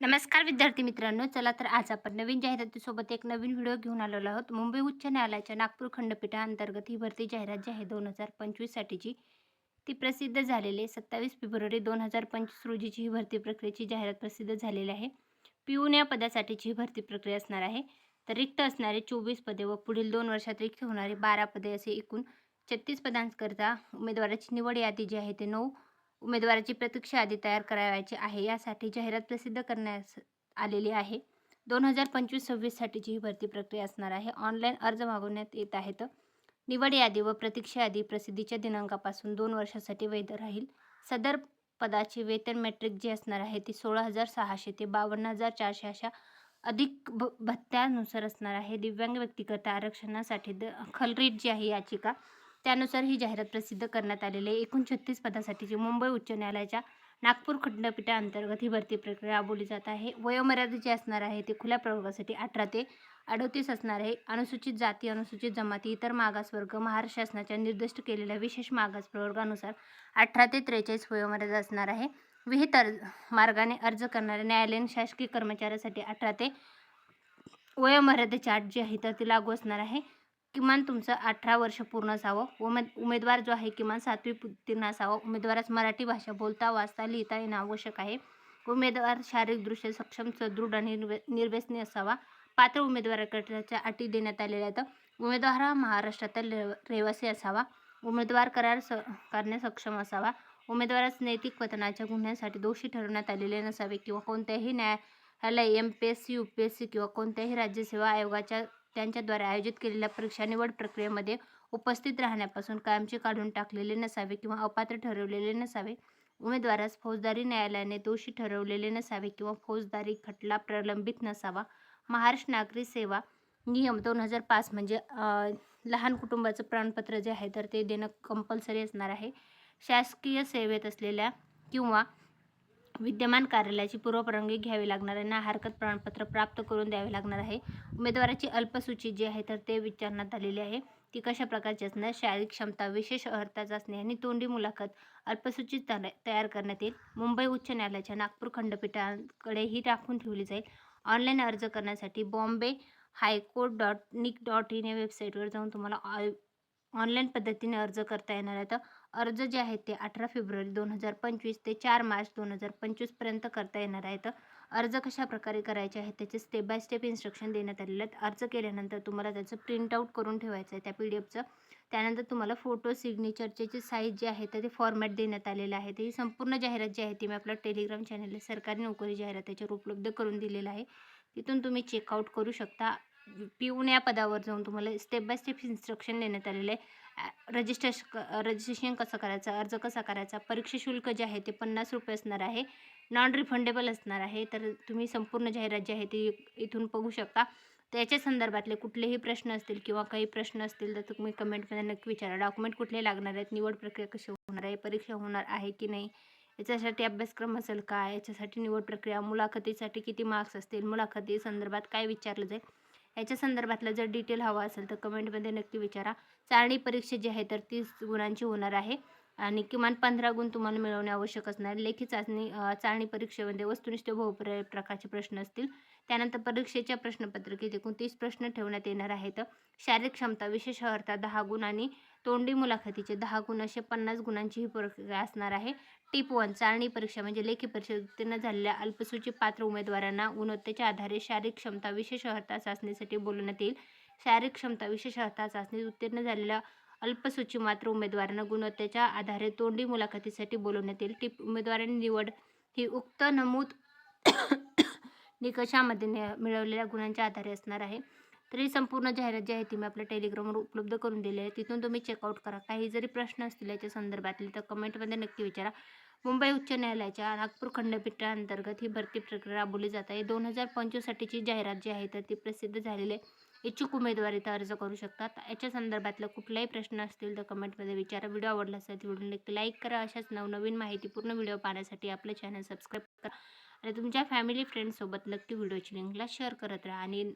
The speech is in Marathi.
नमस्कार विद्यार्थी मित्रांनो चला तर आज आपण नवीन जाहिरातीसोबत एक नवीन व्हिडिओ घेऊन आलेलो आहोत. मुंबई उच्च न्यायालयाच्या नागपूर खंडपीठाअंतर्गत ही भरती जाहिरात जी आहे दोन हजार पंचवीससाठीची ती प्रसिद्ध झालेली सत्तावीस फेब्रुवारी दोन हजार पंचवीस रोजीची ही भरती प्रक्रियेची जाहिरात प्रसिद्ध झालेली आहे. पिऊन या पदासाठीची ही भरती प्रक्रिया असणार आहे. तर रिक्त असणारे चोवीस पदे व पुढील दोन वर्षात रिक्त होणारे बारा पदे असे एकूण छत्तीस पदांकरता उमेदवाराची निवड यादी जी आहे ते नऊ उमेदवाराची प्रतीक्षा यादी तयार करावयाची आहे. यासाठी जाहिरात प्रसिद्ध करण्यास आलेली आहे. दोन हजार पंचवीस सव्वीससाठीची ही भरती प्रक्रिया असणार आहे. ऑनलाईन अर्ज मागवण्यात येत आहेत. निवड यादी व प्रतीक्षा यादी प्रसिद्धीच्या दिनांकापासून दोन वर्षासाठी वैध राहील. सदर पदाची वेतन मॅट्रिक जी असणार आहे ती सोळा हजार सहाशे ते बावन्न हजार चारशे अशा अधिक भ भत्त्यानुसार असणार आहे. दिव्यांग व्यक्तिगत आरक्षणासाठी द खलरीट जी आहे याचिका. त्यानुसार ही जाहिरात प्रसिद्ध करण्यात आलेली आहे. एकूण छत्तीस पदासाठीची मुंबई उच्च न्यायालयाच्या नागपूर खंडपीठाअंतर्गत ही भरती प्रक्रिया राबवली जात आहे. वयोमर्यादा जी असणार आहे ती खुल्या प्रवर्गासाठी अठरा ते अडतीस असणार आहे. अनुसूचित जाती अनुसूचित जमाती इतर मागासवर्ग महाराष्ट्र शासनाच्या निर्दिष्ट केलेल्या विशेष मागास प्रवर्गानुसार अठरा ते त्रेचाळीस वयोमर्यादा असणार आहे. विहित अर्ज मार्गाने अर्ज करणाऱ्या न्यायालयीन शासकीय कर्मचाऱ्यासाठी अठरा ते वयोमर्यादेची अट जी आहे तर ती लागू असणार आहे. किमान तुमचं अठरा वर्ष पूर्ण असावं. उमेद उमेदवार जो आहे किमान सातवी उत्तीर्ण असावं. उमेदवारास मराठी भाषा बोलता वाचता लिहिता येणं आवश्यक आहे. उमेदवार शारीरिकदृष्ट्या सक्षम सदृढ आणि निर्वे निर्व्यसनी असावा. पात्र उमेदवाराकडच्या अटी देण्यात आलेल्या आहेत. उमेदवार हा महाराष्ट्रातील रहिवासी असावा. उमेदवार करार स करण्यास सक्षम असावा. उमेदवारास नैतिक पतनाच्या गुन्ह्यांसाठी दोषी ठरवण्यात आलेले नसावे किंवा कोणत्याही न्यायालय M P S C U P S C किंवा कोणत्याही राज्यसेवा आयोगाच्या त्यांच्याद्वारे आयोजित केलेल्या परीक्षा निवड प्रक्रियेमध्ये उपस्थित राहण्यापासून कायमचे काढून टाकलेले नसावे किंवा अपात्र ठरवलेले नसावे. उमेदवारास फौजदारी न्यायालयाने दोषी ठरवलेले नसावे किंवा फौजदारी खटला प्रलंबित नसावा. महाराष्ट्र नागरी सेवा नियम दोन हजार पाच म्हणजे लहान कुटुंबाचं प्रमाणपत्र जे आहे तर ते देणं कंपल्सरी असणार आहे. शासकीय सेवेत असलेल्या किंवा विद्यमान कार्यालयाची पूर्वपरवानगी घ्यावी लागणार आहे. ना हरकत प्रमाणपत्र प्राप्त करून द्यावे लागणार आहे. उमेदवाराची अल्पसूची जी आहे तर ते विचारण्यात आलेली आहे ती कशा प्रकारची असणार शारीरिक क्षमता विशेष अर्हता चाचणी आणि तोंडी मुलाखत अल्पसूचित तयार करण्यात येईल. मुंबई उच्च न्यायालयाच्या नागपूर खंडपीठाकडे ही राखून ठेवली जाईल. ऑनलाईन अर्ज करण्यासाठी Bombay high court dot nic dot in या वेबसाईटवर जाऊन तुम्हाला ऑनलाईन पद्धतीने अर्ज करता येणार आहे. तर अर्ज जे आहेत ते अठरा फेब्रुवारी दोन हजार पंचवीस ते चार मार्च दोन हजार पंचवीसपर्यंत करता येणार आहेत. अर्ज कशा प्रकारे करायचे आहेत? त्याचे स्टेप बाय स्टेप इन्स्ट्रक्शन देण्यात आलेले आहेत. अर्ज केल्यानंतर तुम्हाला त्याचं प्रिंटआउट करून ठेवायचं आहे त्या पी डी एफचं त्यानंतर तुम्हाला फोटो सिग्नेचरचे जे साईज जे आहे ते फॉर्मॅट देण्यात आलेलं आहे. ही संपूर्ण जाहिरात जी आहे ती मी आपल्या टेलिग्राम चॅनलला सरकारी नोकरी जाहिरात त्याच्यावर उपलब्ध करून दिलेलं आहे. तिथून तुम्ही चेकआउट करू शकता. पिऊन या पदावर जाऊन तुम्हाला स्टेप बाय स्टेप इन्स्ट्रक्शन देण्यात आलेलं आहे. रजिस्ट्रेश रजिस्ट्रेशन कसं करायचं अर्ज कसा करायचा परीक्षा शुल्क जे आहे ते पन्नास रुपये असणार आहे. नॉन रिफंडेबल असणार आहे. तर तुम्ही संपूर्ण जाहिरात जी आहे ती इथून बघू शकता. त्याच्या संदर्भातले कुठलेही प्रश्न असतील किंवा काही प्रश्न असतील तर तुम्ही कमेंटमध्ये नक्की विचारा. डॉक्युमेंट कुठले लागणार आहेत निवड प्रक्रिया कशी होणार आहे परीक्षा होणार आहे की नाही याच्यासाठी अभ्यासक्रम असेल का याच्यासाठी निवड प्रक्रिया मुलाखतीसाठी किती मार्क्स असतील मुलाखती संदर्भात काय विचारलं जाईल याच्या संदर्भातलं जर डिटेल हवा असेल तर कमेंटमध्ये नक्की विचारा. चाळणी परीक्षा जी आहे तर तीस गुणांची होणार आहे. आणि किमान पंधरा गुण तुम्हाला मिळवणे आवश्यक असणार. लेखी चाचणी चाळणी परीक्षेमध्ये वस्तुनिष्ठ बहुपर्याय प्रकारचे प्रश्न असतील. त्यानंतर परीक्षेच्या प्रश्नपत्रिकेत एकूण तीस प्रश्न ठेवण्यात येणार आहेत. शारीरिक क्षमता विशेष अर्था दहा गुण आणि तोंडी मुलाखतीचे दहा गुण असे पन्नास गुणांची ही प्रक्रिया असणार आहे. टिप वन चाळणी परीक्षा म्हणजे लेखी परीक्षा उत्तीर्ण झालेल्या अल्पसूची पात्र उमेदवारांना गुणवत्तेच्या आधारे शारीरिक क्षमता विशेष अर्हता चाचणीसाठी बोलवण्यात येईल. शारीरिक क्षमता विशेष अर्हता चाचणी उत्तीर्ण झालेल्या अल्पसूची मात्र उमेदवारांना गुणवत्तेच्या आधारे तोंडी मुलाखतीसाठी बोलवण्यात येईल. टिप उमेदवारांनी निवड ही उक्त नमूद निकषामध्ये मिळवलेल्या गुणांच्या आधारे असणार आहे. तर ही संपूर्ण जाहिरात जी आहे ती मी आपल्या टेलिग्रामवर उपलब्ध करून दिली आहे. तिथून तुम्ही चेकआउट करा. काही जरी प्रश्न असतील याच्या संदर्भातले तर कमेंटमध्ये नक्की विचारा. मुंबई उच्च न्यायालयाच्या नागपूर खंडपीठाअंतर्गत ही भरती प्रक्रिया राबवली जात आहे. दोन हजार पंचवीससाठीची जाहिरात जी आहे तर ती प्रसिद्ध झालेली आहे इच्छुक उमेदवार इथं अर्ज करू शकतात. याच्या संदर्भातलं कुठलाही प्रश्न असतील तर कमेंटमध्ये विचारा. व्हिडिओ आवडला असेल तर व्हिडिओ नक्की लाईक करा. अशाच नवनवीन माहितीपूर्ण व्हिडिओ पाहण्यासाठी आपलं चॅनल सबस्क्राईब करा. आणि तुमच्या फॅमिली फ्रेंड्ससोबत नक्की व्हिडिओची लिंकला शेअर करत राहा. आणि